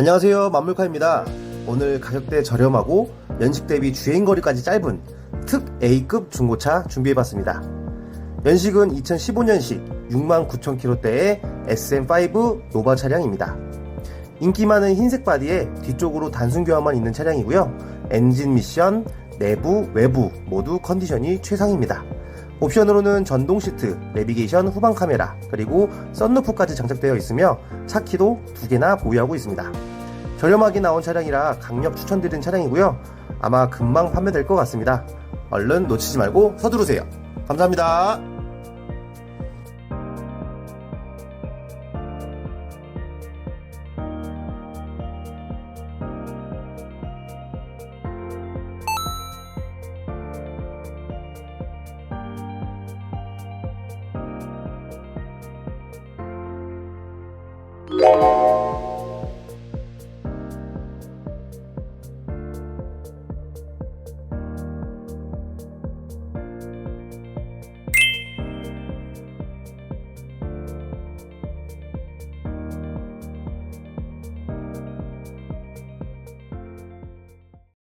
안녕하세요. 만물카입니다. 오늘 가격대 저렴하고 연식 대비 주행거리까지 짧은 특 A급 중고차 준비해봤습니다. 연식은 2015년식 69,000km대의 SM5 노바 차량입니다. 인기 많은 흰색 바디에 뒤쪽으로 단순 교환만 있는 차량이고요. 엔진 미션, 내부, 외부 모두 컨디션이 최상입니다. 옵션으로는 전동 시트, 내비게이션 후방 카메라, 그리고 썬루프까지 장착되어 있으며 차키도 두 개나 보유하고 있습니다. 저렴하게 나온 차량이라 강력 추천드린 차량이고요. 아마 금방 판매될 것 같습니다. 얼른 놓치지 말고 서두르세요. 감사합니다. 네.